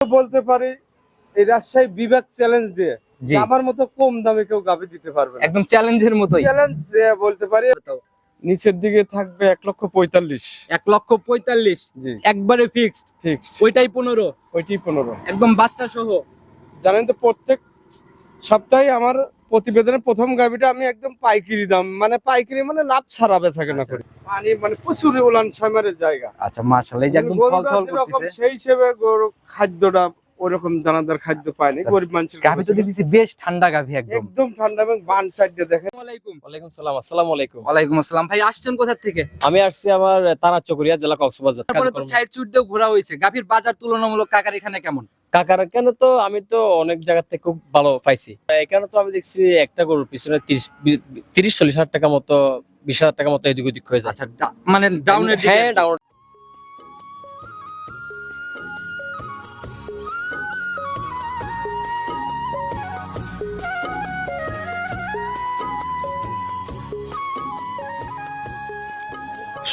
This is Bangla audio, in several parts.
বলতে পারি এই রাজশাহী বিভাগ চ্যালেঞ্জ দিয়ে। আমার মতো কম দামে কেউ গাভি দিতে পারবে একদম চ্যালেঞ্জের মতো চ্যালেঞ্জ বলতে পারি নিচের দিকে থাকবে এক লক্ষ পঁয়তাল্লিশ। এক লক্ষ পঁয়তাল্লিশ। একবারে ফিক্সড ফিক্সড ওইটাই পনেরো। ওইটাই পনেরো। একদম বাচ্চা সহ জানেন তো প্রত্যেক সপ্তাহে আমার প্রতিবেদনের প্রথম গাভিটা আমি একদম পাইকিরি দাম মানে পাইকিরি মানে লাভ ছাড়া বেচা কেনা আচ্ছা। করি। পানি মানে প্রচুর উলান সামারের জায়গা। আচ্ছা মাশাআল্লাহ এই যে একদম ফল ফল করতেছে। সেই হিসেবে গরু খাদ্যটা ওরকম দানাদার খাদ্য পায়নি আচ্ছা। গরিব মানুষের গাভি তো দেখতেছি বেশ ঠান্ডা গাভি একদম। একদম ঠান্ডা এবং বান সাইডে দেখেন। ওয়ালাইকুম। ওয়ালাইকুম সালাম আসসালামু আলাইকুম ওয়ালাইকুম আসসালাম। ভাই আসছেন কোথা থেকে? আমি আসছি আমার তারা চকরিয়া জেলা কক্সবাজার তারপরে তো। সাইড চুট দিয়ে ঘোরা হয়েছে। গাভির বাজার তুলনামূলক কাকার এখানে কেমন? কাকার কেন তো আমি তো অনেক জায়গা থেকে খুব ভালো পাইছি। এখানে তো আমি দেখছি একটা গরুর পিছনে তিরিশ তিরিশ চল্লিশ হাজার টাকা মতো বিশ হাজার টাকা মতো এদিক ওদিক হয়ে যায়। আচ্ছা মানে ডাউনের দিকে? হ্যাঁ ডাউন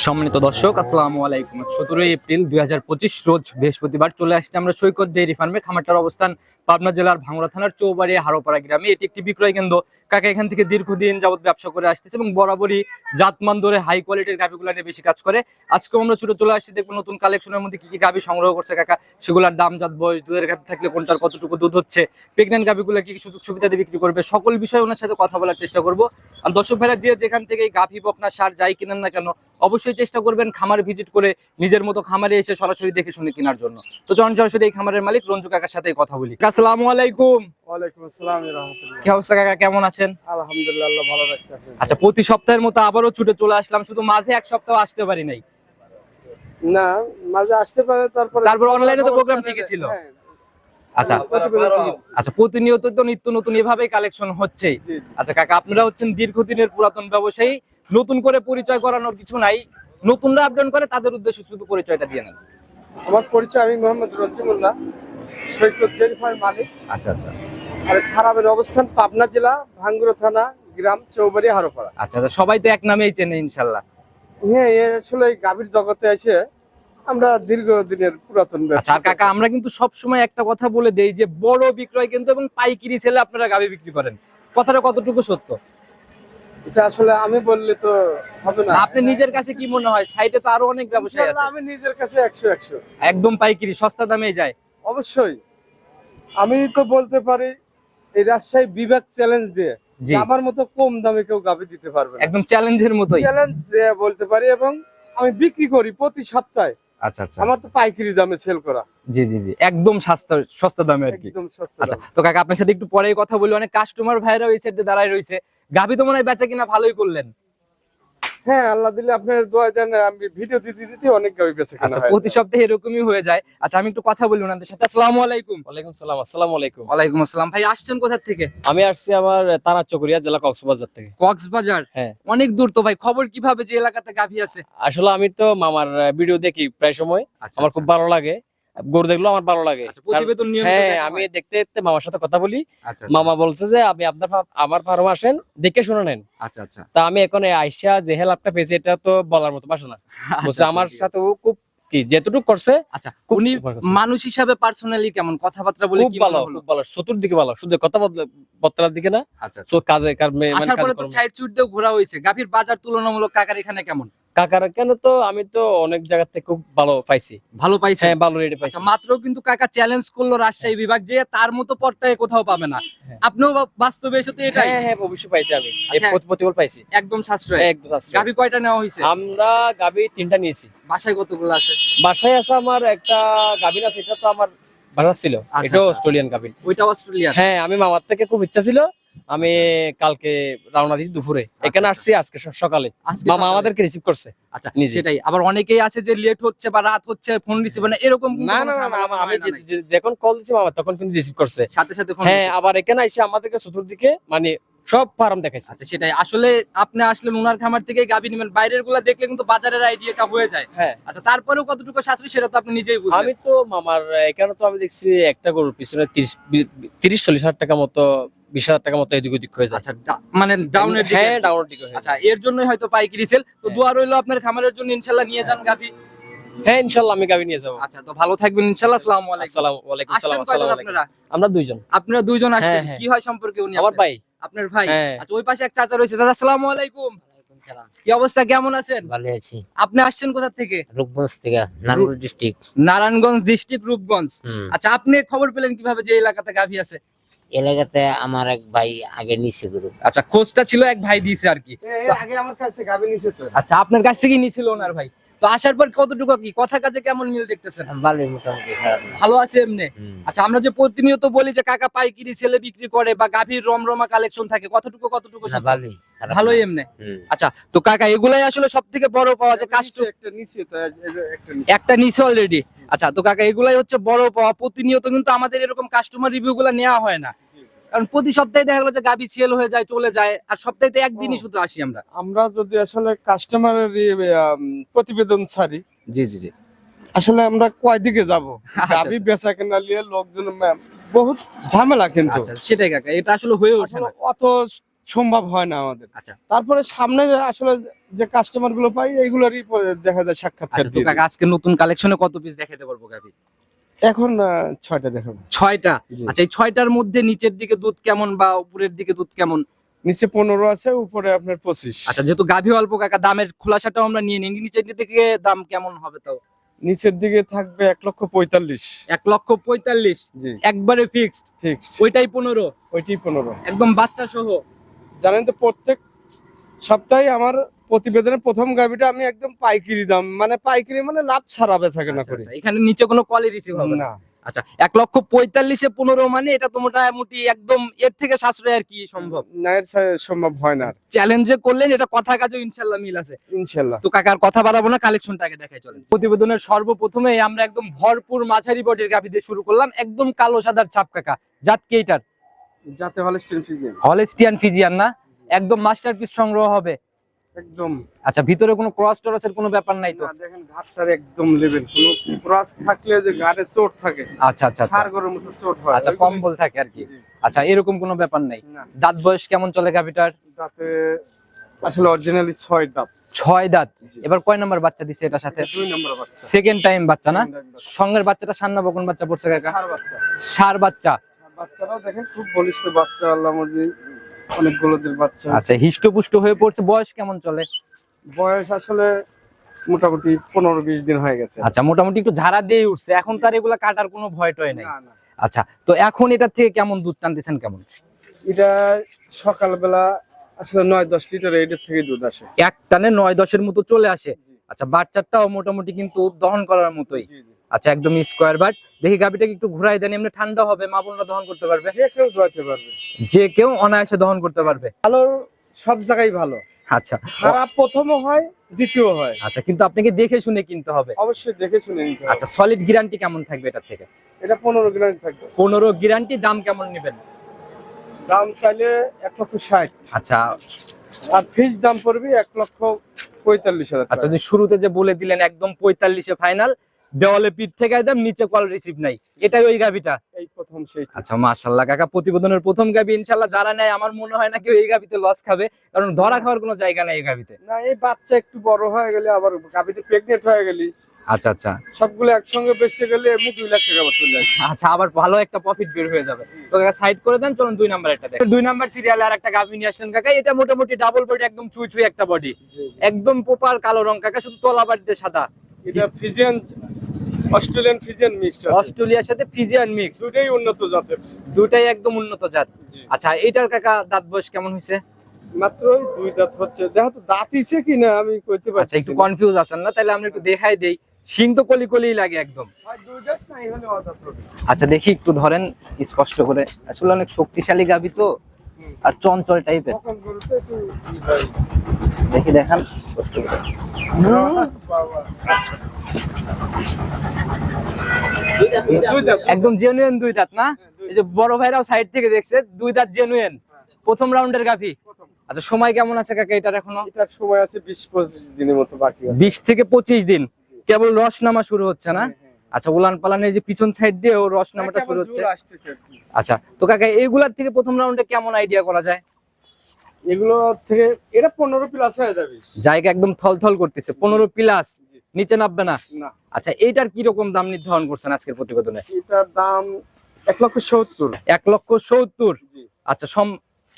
সম্মানিত দর্শক, আসসালামু আলাইকুম। সতেরোই এপ্রিল দুই হাজার পঁচিশ রোজ বৃহস্পতিবার চলে আসছে আমরা সৈকত ডেইরি ফার্মে খামারটার অবস্থান, পাবনা জেলার ভাঙ্গুড়া থানার চৌবাড়ি হারোপাড়া গ্রামে। এটি একটি বিক্রয় কেন্দ্র। কাকা এখান থেকে দীর্ঘদিন যাবত ব্যবসা করে আসতেছে এবং বরাবরই জাতমান ধরে হাই কোয়ালিটির গাভিগুলো নিয়ে বেশি কাজ করে। আজকে আমরা ছুটে চলে আসছি, দেখব নতুন কালেকশনের মধ্যে কি কি গাভি সংগ্রহ করছে কাকা। সেগুলোর দাম, জাত, বয়স, দুধের গাভি থাকলে কোনটার কতটুকু দুধ হচ্ছে প্রেগনেন্ট গাভিগুলো কি কি সুযোগ সুবিধা দিয়ে বিক্রি করবে, সকল বিষয়ে ওনার সাথে কথা বলার চেষ্টা করব। আর দর্শক ভাইরা, যে যেখান থেকে গাভি বকনা সার যাই কিনেন না কেন, অবশ্যই চেষ্টা করবেন খামার ভিজিট করে নিজের মতো খামারে এসে সরাসরি দেখে শুনে কেনার জন্য। তো চরণ সরাসরি এই খামারের মালিক রঞ্জু কাকার সাথে কথা বলি। আসসালামু আলাইকুম। ওয়ালাইকুম আসসালাম কি অবস্থা কাকা কেমন আছেন? আলহামদুলিল্লাহ ভালো রাখছে আচ্ছা প্রতি সপ্তাহের মতো আবারও ছুটে চলে আসলাম শুধু মাঝে এক সপ্তাহ আসতে পারি নাই। না মাঝে আসতে পারে তারপরে তারপর online তো program ঠিকই ছিল। হ্যাঁ, আচ্ছা ছিল। আচ্ছা প্রতিনিয়ত তো নিত্য নতুন এভাবেই কালেকশন জি। আচ্ছা কাকা আপনারা হচ্ছেন দীর্ঘদিনের পুরাতন ব্যবসায়ী। নতুন করে পরিচয় করানোর কিছু নাই। নতুনরা আবেদন করে তাদের উদ্দেশ্যে শুধু পরিচয়টা দিয়ে নেন। আমার পরিচয় আমি মোহাম্মদ রঞ্জিমুল্লাহ সৈকত ডেয়ারি মালিক। আচ্ছা আচ্ছা। আর খারাপের অবস্থান পাবনা জেলা ভাঙ্গুরা থানা গ্রাম চৌবাড়ি হারোপাড়া। আচ্ছা আচ্ছা সবাই তো এক নামেই চেনে ইনশাল্লাহ। হ্যাঁ এ আসলে এই গাভীর জগতে এসে আমরা দীর্ঘদিনের পুরাতন আচ্ছা ব্যবসা আর কাকা আমরা কিন্তু সব সময় একটা কথা বলে দেই যে বড় বিক্রয় কিন্তু এবং পাইকারি ছেলে আপনারা গাবি বিক্রি করেন। কথাটা কতটুকু সত্য? এটা আসলে আমি বললে তো হবে না। আপনি নিজের কাছে কি মনে হয়? সাইডে তো আরও অনেক ব্যবসায়ী আছে। আমি নিজের কাছে একশো একশো। একদম পাইকারি সস্তা দামে যায়। অবশ্যই। আমি তো বলতে পারি এই রাজশাহী বিভাগ চ্যালেঞ্জ দিয়ে আমার মতো কম দামে কেউ গাভী দিতে পারবে একদম চ্যালেঞ্জের মতোই। চ্যালেঞ্জ বলতে পারি এবং আমি বিক্রি করি প্রতি সপ্তাহে। আচ্ছা আচ্ছা। আমার তো পাইকারি দামে সেল করা। জি জি জি। একদম সস্তা সস্তা দামে আর কি। একদম সস্তা আচ্ছা তো কাকা আপনার সাথে একটু পরেই কথা বলি। অনেক কাস্টমার ভাইরা ওই সাইডে দাঁড়ায় রয়েছে। গাভি তো মনে হয় বেচা কিনা ভালোই করলেন। হ্যাঁ আল্লাহ দিলে আপনার দোয়া দেন আমি ভিডিও দিতে দিতে অনেক গাভী বেঁচে কেনা আচ্ছা প্রতি সপ্তাহে এরকমই হয়ে যায়। আচ্ছা আমি একটু কথা বলি ওনাদের সাথে। আসসালামু আলাইকুম। ওয়ালাইকুম সালাম আসসালামু আলাইকুম। ওয়ালাইকুম আসসালাম। ভাই আসছেন কোথা থেকে? আমি আসছি আমার তারা চকরিয়া জেলা কক্সবাজার থেকে। কক্সবাজার? হ্যাঁ। অনেক দূর তো ভাই খবর কীভাবে যে এলাকাতে গাভি আছে? আসলে আমি তো মামার ভিডিও দেখি প্রায় সময়। আমার খুব ভালো লাগে। গরু দেখলেও আমার ভালো লাগে। আচ্ছা, হ্যাঁ আমি দেখতে দেখতে মামার সাথে কথা বলি। আচ্ছা মামা বলছে যে আপনি আপনার আমার ফার্ম আসেন দেখে শুনে নেন। আচ্ছা আচ্ছা। তা আমি এখন আইসা যে হেল্পটা পেয়েছি এটা তো বলার মতো ভাষা না। আমার সাথে ও খুব কি করছে আচ্ছা উনি মানুষ হিসাবে পার্সোনালি কেমন? কথাবার্তা বলে খুব কি ভালো? খুব ভালো। চতুর্দিকে ভালো শুধু দিকে না। আচ্ছা আচ্ছা। কাজে কার মানে আসার কাজে তো সাইড চুট দিয়ে ঘোরা হয়েছে। গাভীর বাজার তুলনামূলক কাকার এখানে কেমন? কাকার কেন তো? আমি তো অনেক জায়গা থেকে খুব ভালো পাইছি। ভালো পাইছে হ্যাঁ ভালো রেটে পাইছি। আচ্ছা, মাত্র কিন্তু কাকা চ্যালেঞ্জ করল রাজশাহী বিভাগ যে তার মতো পর্যায়ে কোথাও পাবে না। হ্যাঁ। আপনিও বাস্তবে এসে তো এটাই। হ্যাঁ হ্যাঁ অবশ্যই পাইছি আমি। আচ্ছা। প্রতিফল পাইছি। একদম সাশ্রয়। একদম। গাভী কয়টা নেওয়া হয়েছে? আমরা গাবি তিনটা নিয়েছি। বাসায় কতগুলো আছে? বাসায় আছে আমার একটা গাবিন আছে এটা তো আমার বাসা ছিল। আচ্ছা, আচ্ছা। অস্ট্রেলিয়ান গাবিন ওইটা অস্ট্রেলিয়া হ্যাঁ আমি মামার থেকে খুব ইচ্ছা ছিল। আমি কালকে রওনা দিচ্ছি দুপুরে। এখানে আসছি আজকে সকালে। মামা আমাদেরকে রিসিভ করছে। আচ্ছা সেটাই। আবার অনেকেই আছে যে লেট হচ্ছে বা রাত হচ্ছে ফোন রিসিভ না। এরকম না না না, না ঝামেলা আমা- আমি হয় না যে- নাই। যে- যখন কল দিচ্ছি মামা তখন কিন্তু রিসিভ করছে। সাথে সাথে ফোন হ্যাঁ আবার এখানে এসে আমাদেরকে চতুর্দিকে মানে সব ফার্ম দেখাইছে। আচ্ছা সেটাই। আসলে আপনি আসলে উনার খামার থেকে গাভী নেবেন। বাইরেরগুলা দেখলে কিন্তু বাজারের আইডিয়াটা হয়ে যায়। হ্যাঁ। আচ্ছা তারপরেও কতটুকু সাশ্রয় সেটা তো আপনি নিজেই আমি তো মামার এখানে তো আমি দেখছি একটা গরুর পিছনে তিরিশ তিরিশ চল্লিশ হাজার টাকা মতো বিশ হাজার টাকা মতো এদিক ওদিক হয়ে যায়। আচ্ছা মানে ডাউনের দিকে? হ্যাঁ ডাউনের দিকে আচ্ছা এর জন্যই হয়তো পাইকারি সেল তো হ্যাঁ। দোয়া রইল আপনার খামারের জন্য ইনশাল্লাহ নিয়ে যান গাভী। হ্যাঁ ইনশাল্লাহ আমি গাবি নিয়ে যাব। আচ্ছা তো ভালো থাকবেন ইনশাআল্লাহ আসসালামু আলাইকুম। আসসালামু আলাইকুম আসছেন সালাম কয়জন আসসালামু আলাইকুম। আমরা দুইজন। আপনারা দুইজন আসছেন? হ্যাঁ, হ্যাঁ। কি হয় সম্পর্কে উনি আমার ভাই। আপনার ভাই? হ্যাঁ। আচ্ছা ওই পাশে এক চাচা রয়েছে। চাচা আসসালামু আলাইকুম। কি অবস্থা কেমন আছেন? ভালো আছি। আপনি আসছেন কোথা থেকে? রূপগঞ্জ থেকে নারায়ণগঞ্জ ডিস্ট্রিক্ট নারায়ণগঞ্জ ডিস্ট্রিক্ট রূপগঞ্জ। আচ্ছা আপনি খবর পেলেন কীভাবে যে এলাকাতে গাভী আছে? এলাকাতে আমার এক ভাই আগে নিচে গরু। আচ্ছা খোঁজটা ছিল এক ভাই দিয়েছে আর কি। আগে আমার কাছে গাবি নিছে তো। আচ্ছা আপনার কাছ থেকে নিছিল ওনার ভাই। তো আসার পর কতটুকু কি? কথা কাজে কেমন মিল দেখতেছেন? ভালোই মোটামুটি ভালো আছে এমনি? আচ্ছা আমরা যে প্রতিনিয়ত বলি যে কাকা পাইকারি ছেলে বিক্রি করে বা গাভীর রমরমা কালেকশন থাকে কতটুকু কতটুকু ভালোই খারাপ ভালোই এমনি? আচ্ছা তো কাকা এগুলাই আসলে সব থেকে বড় পাওয়া যায় কাস্টম একটা নিচে তো এই যে একটা নিচে। একটা নিচে অলরেডি আচ্ছা তো কাকা এগুলাই হচ্ছে বড় পাওয়া। প্রতিনিয়ত কিন্তু আমাদের এরকম কাস্টমার রিভিউ গুলো নেওয়া হয় না। কারণ প্রতি সপ্তাহে দেখা গেলো যে গাবি সেল হয়ে যায় চলে যায় আর সপ্তাহে তো একদিনই শুধু আসি আমরা। আমরা যদি আসলে কাস্টমারের প্রতিবেদন ছাড়ি জি জি জি। আসলে আমরা কয় দিকে যাব? আচ্ছা, গাবি বেচা কেনা নিয়ে লোকজন ম্যাম বহুত ঝামেলা কিন্তু। আচ্ছা সেটাই কাকা এটা আসলে হয়ে ওঠে না। অত সম্ভব হয় না আমাদের। আচ্ছা। তারপরে সামনে আসলে যে কাস্টমারগুলো পাই এইগুলোরই দেখা যায় সাক্ষাৎকার আচ্ছা আজকে নতুন কালেকশনে কত পিস দেখাতে পারব গাবি? দিই। এখন ছয়টা দেখাবো ছয়টা? আচ্ছা এই ছয়টার মধ্যে নিচের দিকে দুধ কেমন বা উপরের দিকে দুধ কেমন? নিচে পনেরো আছে উপরে আপনার পঁচিশ। আচ্ছা যেহেতু গাভী অল্প কাকা দামের খোলাসাটাও আমরা নিয়ে নিই। নিচের দিকে দাম কেমন হবে তাও? নিচের দিকে থাকবে এক লক্ষ পঁয়তাল্লিশ। এক লক্ষ পঁয়তাল্লিশ? একবারে ফিক্সড ফিক্সড ওইটাই পনেরো? ওইটাই পনেরো। একদম বাচ্চা সহ জানেন তো প্রত্যেক সপ্তাহে আমার প্রতিবেদনের প্রথম গাবিটা আমি একদম পাইকারি দাম মানে পাইকারি মানে লাভ ছাড়া বেচা কেনা আচ্ছা, করি। আচ্ছা, এখানে নিচে কোনো কলে রিসিভ হবে না? আচ্ছা এক লক্ষ পঁয়তাল্লিশে পনেরো মানে এটা তো মোটামুটি একদম এর থেকে সাশ্রয় আর কি সম্ভব? না এর সম্ভব হয় না চ্যালেঞ্জে করলেন এটা কথা কাজে ইনশাল্লাহ মিল আছে। ইনশাল্লাহ। তো কাকার কথা বাড়াবো না দেখাই চলেন। প্রতিবেদনের সর্বপ্রথমে আমরা একদম ভরপুর মাঝারি বডির গাভি দিয়ে শুরু করলাম একদম কালো সাদার ছাপ কাকা। জাত কি এটার? ফিজিয়ান হলেস্টিয়ান ফিজিয়ান না? একদম মাস্টারপিস সংগ্রহ হবে। একদম। আচ্ছা ভিতরে কোনো ক্রস টরসের কোনো ব্যাপার নাই তো? না, দেখেন ঘাটটার একদম লেভেল কোনো ক্রস থাকলে যে ঘাটে চোট থাকে আচ্ছা আচ্ছা আচ্ছা। সার গরুর মতো চোট হয়। আচ্ছা কম্বল থাকে আর কি। আচ্ছা এরকম কোনো ব্যাপার নাই? দাঁত বয়স কেমন চলে গাভিটার? যাতে আসলে অরিজিনালি ছয় দাঁত। ছয় দাঁত। এবার কয় নাম্বার বাচ্চা দিছে এটার সাথে? দুই নম্বর বাচ্চা। সেকেন্ড টাইম বাচ্চা না? সঙ্গের বাচ্চাটা সান্না বকন বাচ্চা পড়ছে কাকা? ষাঁড় বাচ্চা। সার বাচ্চা। বাচ্চারাও দেখেন খুব বলিষ্ঠ বাচ্চা আল্লাহ মর্জি। অনেকগুলো দিন বাচ্চা আচ্ছা হিষ্টপুষ্ট হয়ে পড়ছে বয়স কেমন চলে? বয়স আসলে মোটামুটি পনেরো বিশ দিন হয়ে গেছে। আচ্ছা মোটামুটি একটু ঝাড়া দিয়ে উঠছে। এখন তার এগুলা কাটার কোনো ভয় টয় নাই। আচ্ছা তো এখন এটা থেকে কেমন দুধ টানতেছেন কেমন? এটা সকালবেলা আসলে নয় দশ লিটার এটার থেকে দুধ আসে। এক টানে নয় দশের মতো চলে আসে। আচ্ছা বাচ্চাটাও মোটামুটি কিন্তু দহন করার মতোই। আচ্ছা একদম স্কোয়ার বাট দেখি গাবিটাকে একটু ঘুরাই দেন এমনি ঠান্ডা হবে মা বোনরা দহন করতে পারবে। যে কেউ জয়তে পারবে। যে কেউ অনায়াসে দহন করতে পারবে। ভালো সব জায়গায় ভালো। আচ্ছা খারাপ প্রথমও হয় দ্বিতীয় হয়। আচ্ছা কিন্তু আপনাকে দেখে শুনে কিনতে হবে। অবশ্যই দেখে শুনে নিতে হবে। আচ্ছা সলিড গ্যারান্টি কেমন থাকবে এটার থেকে? এটা পনেরো গ্রাম থাকবে। পনেরো গ্যারান্টি দাম কেমন নেবেন? দাম চাইলে এক লক্ষ ষাট। আচ্ছা আর ফিজ দাম পড়বে এক লক্ষ পঁয়তাল্লিশ হাজার আচ্ছা টাকা। যে শুরুতে যে বলে দিলেন একদম পঁয়তাল্লিশে ফাইনাল দেওয়ালে পিঠ থেকে একদম নিচে কল রিসিভ নাই। এটাই ওই গাবিটা এই প্রথম সেই আচ্ছা মাশাল্লাহ কাকা প্রতিবেদনের প্রথম গাবি ইনশাল্লাহ যারা নেয় আমার মনে হয় না কেউ এই গাবিতে লস খাবে কারণ ধরা খাওয়ার কোনো জায়গা নাই এই গাবিতে না এই বাচ্চা একটু বড় হয়ে গেলে আবার গাভিতে প্রেগনেন্ট হয়ে গেলি আচ্ছা আচ্ছা। সবগুলো একসঙ্গে বেচতে গেলে এমনি দুই লাখ টাকা বছর লাগে আচ্ছা আবার ভালো একটা প্রফিট বের হয়ে যাবে। তো কাকা সাইড করে দেন চলুন দুই নাম্বার একটা দেখেন দুই নাম্বার সিরিয়ালে আর একটা গাভি নিয়ে আসলেন কাকা এটা মোটামুটি ডাবল বডি একদম চুই চুই একটা বডি একদম পোপার কালো রং কাকা শুধু তলা বাড়িতে সাদা। এটা ফিজিয়ান অস্ট্রেলিয়ান ফিজিয়ান মিক্স অস্ট্রেলিয়ার সাথে ফিজিয়ান মিক্স। দুটোই উন্নত জাতের। দুটাই একদম উন্নত জাত। আচ্ছা এইটার কাকা দাঁত বয়স কেমন হয়েছে? মাত্র দুই দাঁত হচ্ছে। দেখো তো দাঁত ইছে কি না আমি কইতে আচ্ছা পারছি একটু কনফিউজ আছেন না? তাহলে আমরা একটু দেখাই দেই। শিং তো কলি কলিই লাগে একদম। হয়। আচ্ছা দেখি একটু ধরেন স্পষ্ট করে। আসলে অনেক শক্তিশালী গাভি তো। আর চঞ্চল টাইপের হয়। দেখি দেখান। স্পষ্ট করে একদম জেনুইন দুই দাঁত না? এই যে বড় ভাইরাও সাইড থেকে দেখছে দুই দাঁত জেনুইন প্রথম রাউন্ডের গাভি। প্রথম। আচ্ছা সময় কেমন আছে কাকা এটার এখনও? এটার সময় আছে বিশ পঁচিশ দিনের মতো বাকি আছে। বিশ থেকে পঁচিশ দিন। কেবল রস নামা শুরু হচ্ছে না? আচ্ছা উলান পালানের যে পিছন সাইড দিয়েও রস নামাটা শুরু হচ্ছে। আচ্ছা তো কাকা এইগুলার থেকে প্রথম রাউন্ডে কেমন আইডিয়া করা যায়? এগুলো থেকে এটা পনেরো প্লাস হয়ে যাবে। জায়গা একদম থলথল করতেছে পনেরো প্লাস নিচে নামবে না? আচ্ছা এইটার কি রকম দাম নির্ধারণ করছেন আজকের প্রতিবেদনে? এটার দাম এক লক্ষ সত্তর। এক লক্ষ সত্তর? আচ্ছা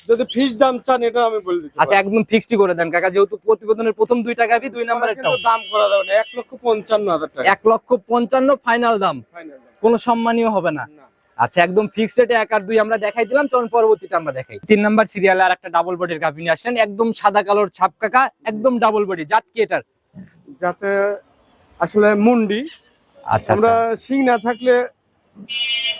যদি ফিস দাম চান এটা আমি বলে দিচ্ছি আচ্ছা একদম ফিক্সড করে দেন কাকা। যেহেতু প্রতিবেদনের প্রথম দুইটা গাভি দুই নাম্বারের দাম। করা যাবে না এক লক্ষ পঞ্চান্ন হাজার টাকা। এক লক্ষ পঞ্চান্ন ফাইনাল দাম। ফাইনাল কোনো সম্মানীয় হবে না। আচ্ছা একদম ফিক্সড রেটে এক আর দুই আমরা দেখাই দিলাম চলুন পরবর্তীটা আমরা দেখাই। তিন নাম্বার সিরিয়ালে আর একটা ডাবল বডির গাভি নিয়ে আসলেন একদম সাদা কালোর ছাপ কাকা একদম ডাবল বডি জাত কি এটার? যাতে আসলে মুন্ডি আচ্ছা আমরা শিং না থাকলে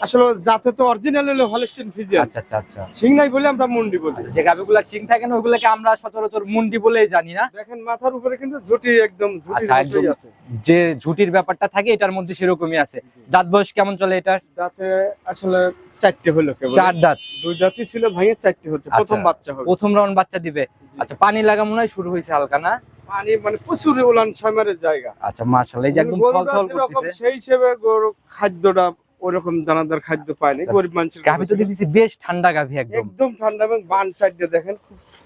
আসলে যাতে তো অরিজিনাল হলো হলস্টিন আচ্ছা আচ্ছা আচ্ছা। নাই বলে আমরা মুন্ডি বলি। আচ্ছা, যে সিং থাকে না ওইগুলাকে আমরা সচরাচর মুন্ডি বলেই জানি না? দেখেন মাথার উপরে কিন্তু ঝুটি একদম ঝুটির আচ্ছা। আছে। যে ঝুটির ব্যাপারটা থাকে এটার মধ্যে সেরকমই আছে। দাঁত বয়স কেমন চলে এটার? যাতে আসলে চারটে হলো কেবল। চার দাঁত। দুই জাতি ছিল ভাঙে চারটে হচ্ছে। আচ্ছা। প্রথম বাচ্চা হবে প্রথম রাউন্ড বাচ্চা দিবে। আচ্ছা পানি লাগা মনে হয় শুরু হয়েছে হালকা না? পানি মানে প্রচুর উলান ছয়মারের জায়গা। আচ্ছা মাশাআল্লাহ এই যে একদম ফল ফল করতেছে। সেই হিসেবে গরু খাদ্যটা ওরকম দানাদার খাদ্য পায়নি আচ্ছা। গরিব মানুষের গাভি তো দেখতেছি বেশ ঠান্ডা গাভি একদম। একদম ঠান্ডা এবং বান চারটে দেখেন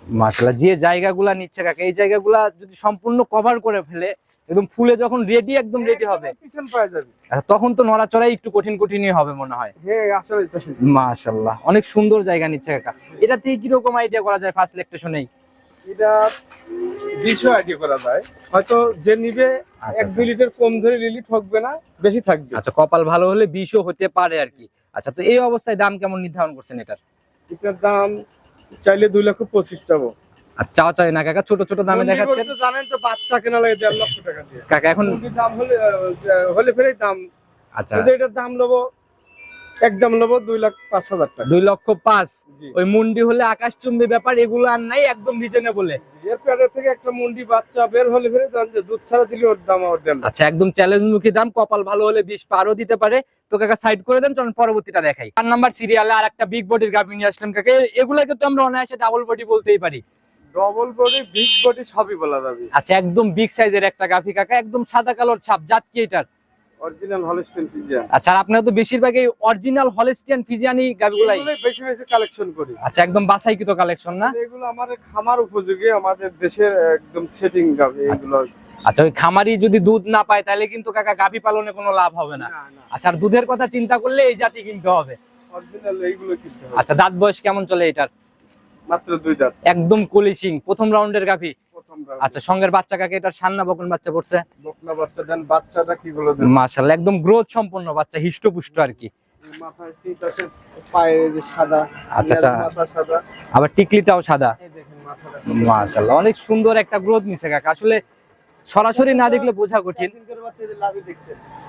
মাশাআল্লাহ যে জায়গাগুলা নিচ্ছে কাকা এই জায়গাগুলা যদি সম্পূর্ণ কভার করে ফেলে একদম ফুলে যখন রেডি একদম রেডি হবে। পিছন পাওয়া যাবে। আচ্ছা, তখন তো নড়াচড়াই একটু কঠিন কঠিনই হবে মনে হয়। হ্যাঁ আসলে মাশাআল্লাহ অনেক সুন্দর জায়গা নিচ্ছে কাকা। এটা থেকে কীরকম আইডিয়া করা যায় ফার্স্ট লেকটেশনেই এটা বিষয় আইডিয়া করা যায়। হয়তো যে নিবে আচ্ছা, এক দুই লিটার কম ধরে নিলি ঠকবে না বেশি থাকবে। আচ্ছা কপাল ভালো হলে বিষও হতে পারে আর কি। আচ্ছা তো এই অবস্থায় দাম কেমন নির্ধারণ করছেন এটার? এটার দাম চাইলে দুই লক্ষ পঁচিশ চাবো। আর চাওয়া চাই না কাকা? ছোট ছোট দামে দেখাচ্ছেন? তো জানেন তো বাচ্চা কেনা লাগে দেড় লক্ষ টাকা দিয়ে। কাকা এখন দাম হলে হলে ফেরে দাম। আচ্ছা। এটার দাম নেব একদম নেব দুই লাখ পাঁচ হাজার টাকা। দুই লক্ষ পাঁচ। ওই মুন্ডি হলে আকাশ চুম্বি ব্যাপার এগুলো আর নাই একদম রিজনেবলে এর পেটের থেকে একটা মুন্ডি বাচ্চা বের হলে ফেরে জান যে দুধ ছাড়া দিলে ওর দাম ওর দেন আচ্ছা একদম চ্যালেঞ্জ মুখী দাম কপাল ভালো হলে বিশ পারও দিতে পারে। তো কাকা সাইড করে দেন চলুন পরবর্তীটা দেখাই। চার নাম্বার সিরিয়ালে আর একটা বিগ বডির গাভি নিয়ে আসলাম কাকে। এগুলাকে তো আমরা অনায়াসে ডাবল বডি বলতেই পারি। ডবল বডি বিগ বডি সবই বলা যাবে। আচ্ছা একদম বিগ সাইজের একটা গাভি কাকা একদম সাদা কালোর ছাপ জাত কি এটার? অরিজিনাল হলস্টেন ফিজিয়ান আচ্ছা আর আপনারা তো বেশিরভাগই অরিজিনাল হলস্টিয়ান ফিজিয়ানি গাভিগুলাই এগুলোই বেশি বেশি কালেকশন করি। আচ্ছা একদম বাছাইকৃত কালেকশন না? এগুলো আমাদের খামার উপযোগী আমাদের দেশের একদম সেটিং গাবে এগুলো। আচ্ছা ওই খামারি যদি দুধ না পায় তাহলে কিন্তু কাকা গাভি পালনে কোনো লাভ হবে না। আচ্ছা আর দুধের কথা চিন্তা করলে এই জাতি কিনতে হবে। অরিজিনাল এইগুলো কিনতে হবে। আচ্ছা দাঁত বয়স কেমন চলে এটার? মাত্র দুই দাঁত। একদম কলিশিং প্রথম রাউন্ডের গাভি। আচ্ছা সঙ্গের বাচ্চা কাকে? এটার সান্না বকন বাচ্চা পড়ছে? বকনা বাচ্চা দেন বাচ্চাটা কি গুলো দেন? মাশাআল্লাহ একদম গ্রোথ সম্পন্ন বাচ্চা হিষ্টপুষ্ট আর কি। মাথায় সিট আছে পায়ে যে সাদা আচ্ছা, আচ্ছা। মাথা সাদা। আবার টিকলিটাও সাদা। এই দেখেন মাথাটা। মাশাআল্লাহ অনেক সুন্দর একটা গ্রোথ নিছে কাকা। আসলে সরাসরি না দেখলে বোঝা কঠিন।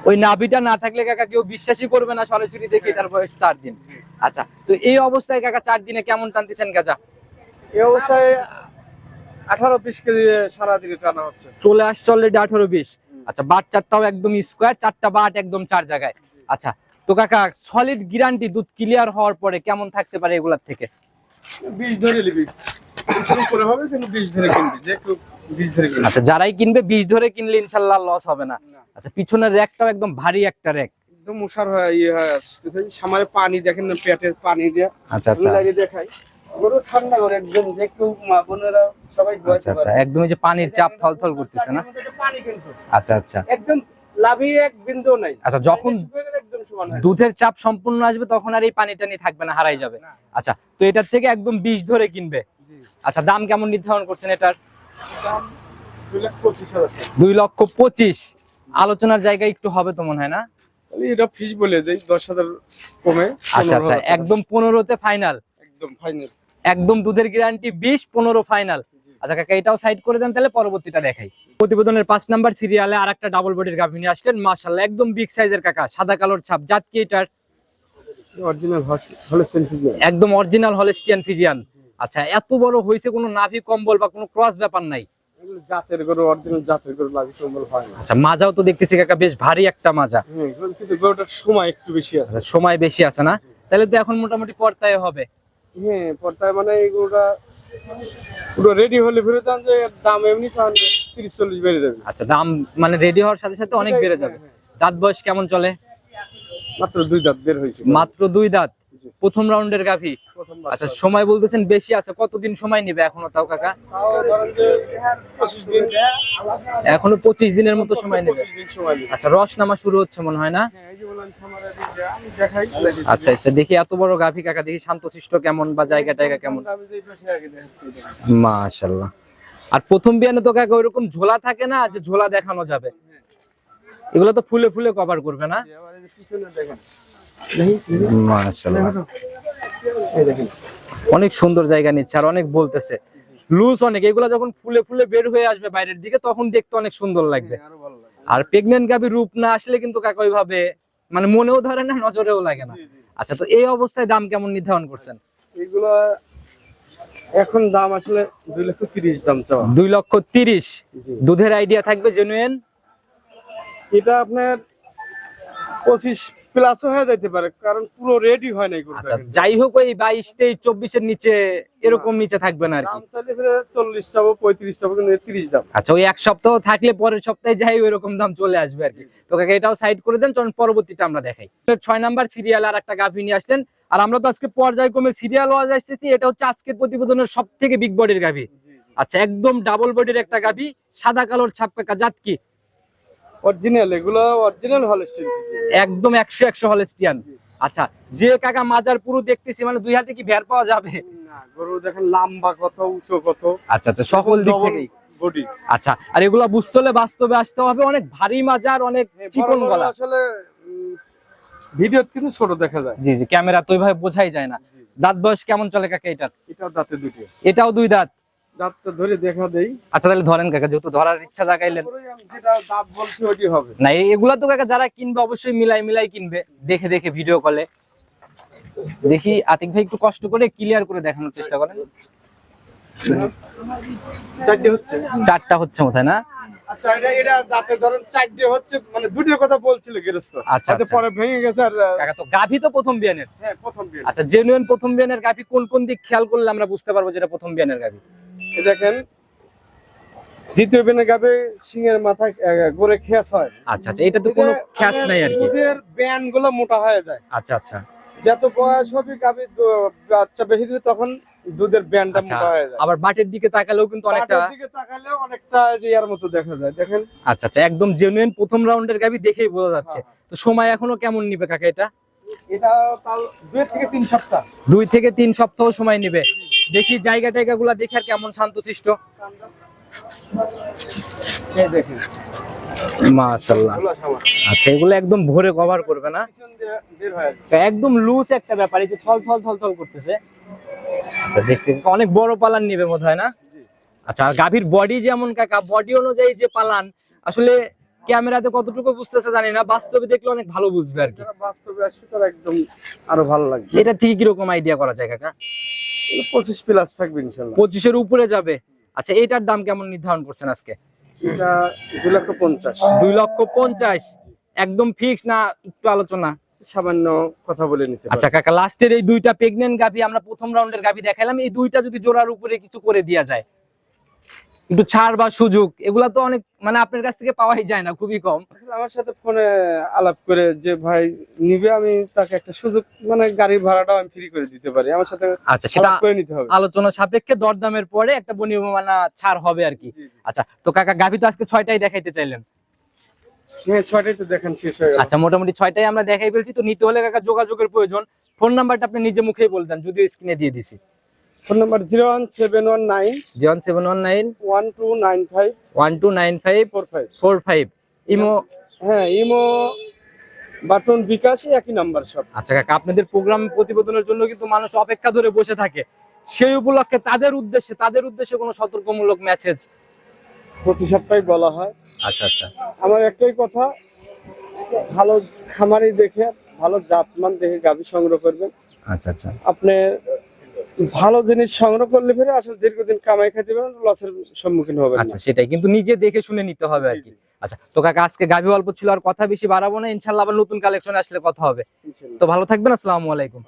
ওই নাভিটা না থাকলে কাকা কেউ বিশ্বাসই করবে না সরাসরি দেখে তার বয়স চার দিন। আচ্ছা তো এই অবস্থায় কাকা চার দিনে কেমন টানতেছেন গাজা এই অবস্থায় আঠারো বিশ কেজি সারাদিনে টানা হচ্ছে। চলে আসছে অলরেডি আঠারো বিশ। আচ্ছা বাট চারটাও একদম স্কোয়ার চারটা বাট একদম চার জায়গায়। আচ্ছা তো কাকা সলিড গ্যারান্টি দুধ ক্লিয়ার হওয়ার পরে কেমন থাকতে পারে এগুলার থেকে? বিষ ধরে নিবি। হবে কিন্তু বিষ ধরে কিনবি যে বিষ আচ্ছা যারাই কিনবে বীজ ধরে কিনলে ইনশাল্লাহ লস হবে না। আচ্ছা পিছনের র্যাকটাও একদম ভারী একটা র্যাক। একদম মশার হয় ইয়ে হয় সামনে পানি দেখেন না পেটে পানি দিয়ে। আচ্ছা আচ্ছা। দেখাই। গরু ঠান্ডা করে একদম যে কেউ মা বোনেরা সবাই আচ্ছা ধোয়াতে আচ্ছা। পারে একদম যে পানির চাপ থলথল করতেছে না? চাকরির মধ্যে একটা পানি কিন্তু। আচ্ছা আচ্ছা। একদম এক বিন্দু নাই। যখন। দুধের চাপ সম্পূর্ণ আসবে তখন আর এই পানি টানি থাকবে না হারাই যাবে। আচ্ছা তো এটার থেকে একদম বীজ ধরে কিনবে। আচ্ছা দাম কেমন নির্ধারণ করছেন এটার? দুই লক্ষ পঁচিশ। আলোচনার জায়গায় একটু হবে তো মনে হয় না? এটা ফিস বলে দশ হাজার কমে আচ্ছা আচ্ছা একদম পনেরোতে ফাইনাল। একদম ফাইনাল। একদম দুধের গ্যারান্টি বিশ পনেরো ফাইনাল আচ্ছা কাকা এটাও সাইড করে দেন তাহলে পরবর্তীটা দেখাই। প্রতিবেদনের পাঁচ নাম্বার সিরিয়ালে আর একটা ডাবল বডির গাভী নিয়ে আসলেন মাশাল্লাহ একদম বিগ সাইজের কাকা সাদা কালোর ছাপ জাত কি এটার? একদম অরিজিনাল হলেস্টিয়ান ফিজিয়ান আচ্ছা এত বড় হয়েছে কোনো নাভি কম্বল বা কোনো ক্রস ব্যাপার নাই। জাতের গরু অরিজিনাল জাতের গরু লাগি সম্বল হয় না। আচ্ছা মাজাও তো দেখতেছি কাকা বেশ ভারী একটা মাজা। কিন্তু গরুটার সময় একটু বেশি আছে। আচ্ছা, সময় বেশি আছে না? তাহলে তো এখন মোটামুটি পর্তায় হবে। হ্যাঁ পর্দায় মানে পুরো রেডি হলে ফিরে দেন যে দাম এমনি চান তিরিশ চল্লিশ বেড়ে যাবে আচ্ছা দাম মানে রেডি হওয়ার সাথে সাথে অনেক বেড়ে যাবে হ্যাঁ, হ্যাঁ। দাঁত বয়স কেমন চলে মাত্র দুই দাঁত বের হয়েছে মাত্র দুই দাঁত। প্রথম রাউন্ডের গাভী? আচ্ছা সময় বলতেছেন বেশি আছে কতদিন সময় নেবে এখনও তাও কাকা? এখনও পঁচিশ দিনের মতো সময় নেবে। আচ্ছা রস নামা শুরু হচ্ছে মনে হয় না? হ্যাঁ। আচ্ছা আচ্ছা দেখি এত বড় গাভী কাকা দেখি শান্তশিষ্ট কেমন বা জায়গা টায়গা কেমন। মাশাল্লাহ আর প্রথম বিয়ানে তো কাকা ওইরকম ঝোলা থাকে না যে ঝোলা দেখানো যাবে? এগুলো তো ফুলে ফুলে কভার করবে না? অনেক সুন্দর জায়গা নিচ্ছে আর অনেক বলতেছে। লুজ অনেক এগুলা যখন ফুলে ফুলে বের হয়ে আসবে বাইরের দিকে তখন দেখতে অনেক সুন্দর লাগবে। আরও প্রেগনেন্ট গাভী রূপ না আসলে কিন্তু কাকা ওইভাবে মানে মনেও ধরে না নজরেও লাগে না। আচ্ছা তো এই অবস্থায় দাম কেমন নির্ধারণ করছেন? এগুলো এখন দাম আসলে দুই লক্ষ তিরিশ দাম চাওয়া। দুই লক্ষ তিরিশ। দুধের আইডিয়া থাকবে জেনুইন এটা আপনার পঁচিশ প্লাসও হয়ে যেতে পারে কারণ পুরো রেডি হয় না এই গরুটা আচ্ছা যাই হোক ওই বাইশ তেইশ চব্বিশের নিচে এরকম নিচে থাকবে না আর কি। দাম চাইলে ফিরে চল্লিশ চাবো পঁয়ত্রিশ চাবো কিন্তু তিরিশ দাম। আচ্ছা ওই এক সপ্তাহ থাকলে পরের সপ্তাহে যাই ওই রকম দাম চলে আসবে আর কি। তো কাকা এটাও সাইড করে দেন চলুন পরবর্তীটা আমরা দেখাই। ছয় নাম্বার সিরিয়াল আর একটা গাভী নিয়ে আসলেন। আর আমরা তো আজকে পর্যায়ক্রমে সিরিয়াল ওয়াজ আসতেছি এটা হচ্ছে আজকের প্রতিবেদনের সব থেকে বিগ বডির গাভী আচ্ছা একদম ডাবল বডির একটা গাভী সাদা কালোর ছাপ কাকা জাত কি অরিজিনাল এগুলো অরিজিনাল হলস্টিন একদম একশো একশো হলেস্টিয়ান আচ্ছা যে কাকা মাজার পুরো দেখতেছি মানে দুই হাতে কি ভের পাওয়া যাবে? না গরু দেখেন লম্বা কত উঁচু কত। আচ্ছা আচ্ছা সকল দিক থেকেই। বডি আচ্ছা আর এগুলা বুঝতে হলে বাস্তবে আসতে হবে অনেক ভারী মাজার অনেক চিকন গলা। আসলে ভিডিও কিন্তু ছোট দেখা যায়। জি জি ক্যামেরা তো ওইভাবে বোঝাই যায় না। দাঁত বয়স কেমন চলে কাকা এটার? এটাও দাঁতে দুটো এটাও দুই দাঁত? দাঁতটা ধরে দেখা দেই। আচ্ছা তাহলে ধরেন কাকা যেহেতু ধরার ইচ্ছা জাগাইলেন। যেটা দাঁত বলছি ওইটি হবে। না এগুলা তো কাকা যারা কিনবে অবশ্যই মিলাই মিলাই কিনবে দেখে দেখে ভিডিও কলে দেখি আতিক ভাই একটু কষ্ট করে ক্লিয়ার করে দেখানোর চেষ্টা করেন। চারটে হচ্ছে। চারটা হচ্ছে না? আচ্ছা এটা এটা দাঁতে ধরেন চারটে হচ্ছে মানে দুটোর কথা বলছিল গেরস্ত। আচ্ছা, আচ্ছা। পরে ভেঙে গেছে আর কাকা তো গাভী তো প্রথম বিয়ানের। হ্যাঁ প্রথম আচ্ছা জেনুইন প্রথম বিয়ানের গাভী কোন কোন দিক খেয়াল করলে আমরা বুঝতে পারব যেটা প্রথম বিয়ানের গাভী? দেখেন দ্বিতীয় বেনে গাবে সিংহের মাথায় গড়ে খেয়াস হয়। আচ্ছা আচ্ছা এটা তো কোনো খ্যাস নাই আর কি। ব্যানগুলো মোটা হয়ে যায়। আচ্ছা আচ্ছা। যত বয়স হবে গাবে বাচ্চা বেশি দিবে তখন দুধের ব্যানটা আচ্ছা মোটা হয়ে যায়। আবার বাটের দিকে তাকালেও কিন্তু অনেকটা পাটের দিকে তাকালেও অনেকটা ইয়ার মতো দেখা যায়। দেখেন। আচ্ছা আচ্ছা একদম জেনুইন প্রথম রাউন্ডের গাবি দেখেই বোঝা যাচ্ছে। হ্যাঁ, তো সময় এখনও কেমন নিবে কাকা এটা? এটা দুই থেকে তিন সপ্তাহ। দুই থেকে তিন সপ্তাহ সময় নিবে। দেখি জায়গা টাইগা গুলা দেখে আর কেমন শান্তশিষ্ট। এই দেখেন। মাশাল্লাহ আচ্ছা এগুলো একদম ভোরে কভার করবে না। একদম লুজ একটা ব্যাপার এই যে থল থল থল থল করতেছে। আচ্ছা দেখছি অনেক বড় পালান নিবে হয় না? আচ্ছা গাভীর বডি যেমন কাকা বডি অনুযায়ী যে পালান আসলে ক্যামেরাতে কতটুকু বুঝতেছে জানি না বাস্তবে দেখলে অনেক ভালো বুঝবে আর কি। বাস্তবে আসবে তারা একদম আরও ভালো লাগবে। এটা থেকে কীরকম আইডিয়া করা যায় কাকা? পঁচিশ প্লাস থাকবে ইনশাল্লাহ। পঁচিশের উপরে যাবে। আচ্ছা এটার দাম কেমন নির্ধারণ করছেন আজকে? এটা দুই লক্ষ পঞ্চাশ। দুই লক্ষ পঞ্চাশ। একদম ফিক্স না একটু আলোচনা? সামান্য কথা বলে নিতে আচ্ছা কাকা লাস্টের এই দুইটা প্রেগনেন্ট গাভি আমরা প্রথম রাউন্ডের গাভি দেখালাম এই দুইটা যদি জোড়ার উপরে কিছু করে দেওয়া যায় একটু ছাড় বা সুযোগ এগুলা তো অনেক মানে আপনার কাছ থেকে পাওয়াই যায় না খুবই কম। আমার সাথে ফোনে আলাপ করে যে ভাই নিবে আমি তাকে একটা সুযোগ মানে গাড়ি ভাড়াটাও আমি ফ্রি করে দিতে পারি। আমার সাথে আচ্ছা সেটা করে নিতে হবে। আলোচনা সাপেক্ষে দরদামের পরে একটা বনিয়মানা ছাড় হবে আর কি। আচ্ছা তো কাকা গাভি তো আজকে ছয়টাই দেখাইতে চাইলেন। হ্যাঁ ছয়টাই তো দেখেন শেষ হয়ে গেল। আচ্ছা মোটামুটি ছয়টাই আমরা দেখাই ফেলছি। তো নিতে হলে কাকা যোগাযোগের প্রয়োজন। ফোন নাম্বারটা আপনি নিজে মুখেই বলতেন যদিও স্ক্রিনে দিয়ে দিছি। Phone number zero one seven one nine zero one seven one nine one two nine five one two nine five four five. Four five. Imo? হ্যাঁ ইমো বাটন বিকাশ একই নাম্বার সব। আচ্ছা কাকা আপনাদের প্রোগ্রাম প্রতিবেদনের জন্য কিন্তু মানুষ অপেক্ষা ধরে বসে থাকে। সেই উপলক্ষে তাদের উদ্দেশ্যে তাদের উদ্দেশ্যে কোনো সতর্কমূলক মেসেজ প্রতি সপ্তাহে বলা হয়। আচ্ছা আচ্ছা। আমার একটাই কথা ভালো খামারি দেখে ভালো জাতমান দেখে গাভী সংগ্রহ করবেন। আচ্ছা আচ্ছা। আপনি ভালো জিনিস সংগ্রহ করলে ফেরে আসলে দীর্ঘদিন কামাই খেতে পারেন লসের সম্মুখীন হবে আচ্ছা সেটাই। কিন্তু নিজে দেখে শুনে নিতে হবে আর কি। আচ্ছা তো কাকা আজকে গাভি অল্প ছিল আর কথা বেশি বাড়াবো না ইনশাল্লাহ আবার নতুন কালেকশন আসলে কথা হবে। তো ভালো থাকবেন আসসালামু আলাইকুম।